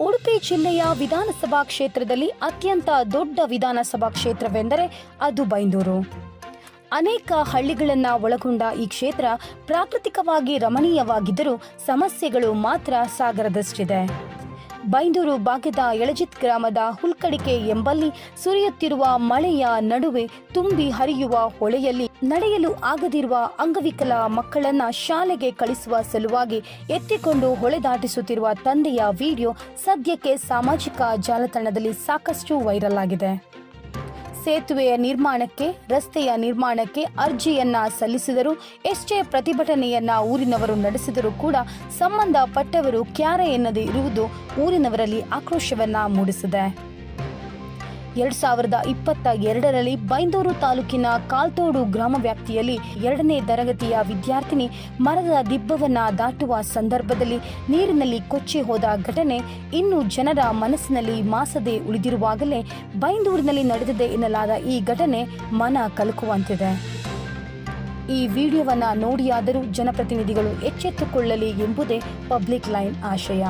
ಉಡುಪಿ ಜಿಲ್ಲೆಯ ವಿಧಾನಸಭಾ ಕ್ಷೇತ್ರದಲ್ಲಿ ಅತ್ಯಂತ ದೊಡ್ಡ ವಿಧಾನಸಭಾ ಕ್ಷೇತ್ರವೆಂದರೆ ಅದು ಬೈಂದೂರು. ಅನೇಕ ಹಳ್ಳಿಗಳನ್ನು ಒಳಗೊಂಡ ಈ ಕ್ಷೇತ್ರ ಪ್ರಾಕೃತಿಕವಾಗಿ ರಮಣೀಯವಾಗಿದ್ದರೂ ಸಮಸ್ಯೆಗಳು ಮಾತ್ರ ಸಾಗರದಷ್ಟಿದೆ. ಬೈಂದೂರು ಭಾಗದ ಎಳಜಿತ್ ಗ್ರಾಮದ ಹುಲ್ಕಡಿಕೆ ಎಂಬಲ್ಲಿ ಸುರಿಯುತ್ತಿರುವ ಮಳೆಯ ನಡುವೆ ತುಂಬಿ ಹರಿಯುವ ಹೊಳೆಯಲ್ಲಿ ನಡೆಯಲು ಆಗದಿರುವ ಅಂಗವಿಕಲ ಮಕ್ಕಳನ್ನ ಶಾಲೆಗೆ ಕಳಿಸುವ ಸಲುವಾಗಿ ಎತ್ತಿಕೊಂಡು ಹೊಳೆ ದಾಟಿಸುತ್ತಿರುವ ತಂದೆಯ ವಿಡಿಯೋ ಸದ್ಯಕ್ಕೆ ಸಾಮಾಜಿಕ ಜಾಲತಾಣದಲ್ಲಿ ಸಾಕಷ್ಟು ವೈರಲ್ ಆಗಿದೆ. ಸೇತುವೆಯ ನಿರ್ಮಾಣಕ್ಕೆ, ರಸ್ತೆಯ ನಿರ್ಮಾಣಕ್ಕೆ ಅರ್ಜಿಯನ್ನ ಸಲ್ಲಿಸಿದರು ಎಷ್ಟೇ ಪ್ರತಿಭಟನೆಯನ್ನ ಊರಿನವರು ನಡೆಸಿದರೂ ಕೂಡ ಸಂಬಂಧಪಟ್ಟವರು ಕ್ಯಾರೆ ಎನ್ನದೇ ಇರುವುದು ಊರಿನವರಲ್ಲಿ ಆಕ್ರೋಶವನ್ನ ಮೂಡಿಸಿದೆ. ಎರಡ್ ಸಾವಿರದ ಇಪ್ಪತ್ತ ಎರಡರಲ್ಲಿ ಬೈಂದೂರು ತಾಲೂಕಿನ ಕಾಲ್ತೋಡು ಗ್ರಾಮ ವ್ಯಾಪ್ತಿಯಲ್ಲಿ ಎರಡನೇ ತರಗತಿಯ ವಿದ್ಯಾರ್ಥಿನಿ ಮರದ ದಿಬ್ಬವನ್ನ ದಾಟುವ ಸಂದರ್ಭದಲ್ಲಿ ನೀರಿನಲ್ಲಿ ಕೊಚ್ಚಿ ಹೋದ ಘಟನೆ ಇನ್ನು ಜನರ ಮನಸ್ಸಿನಲ್ಲಿ ಮಾಸದೆ ಉಳಿದಿರುವಾಗಲೇ ಬೈಂದೂರಿನಲ್ಲಿ ನಡೆದಿದೆ ಎನ್ನಲಾದ ಈ ಘಟನೆ ಮನ ಕಲಕುವಂತಿದೆ. ಈ ವಿಡಿಯೋವನ್ನು ನೋಡಿಯಾದರೂ ಜನಪ್ರತಿನಿಧಿಗಳು ಎಚ್ಚೆತ್ತುಕೊಳ್ಳಲಿ ಎಂಬುದೇ ಪಬ್ಲಿಕ್ ಲೈನ್ ಆಶಯ.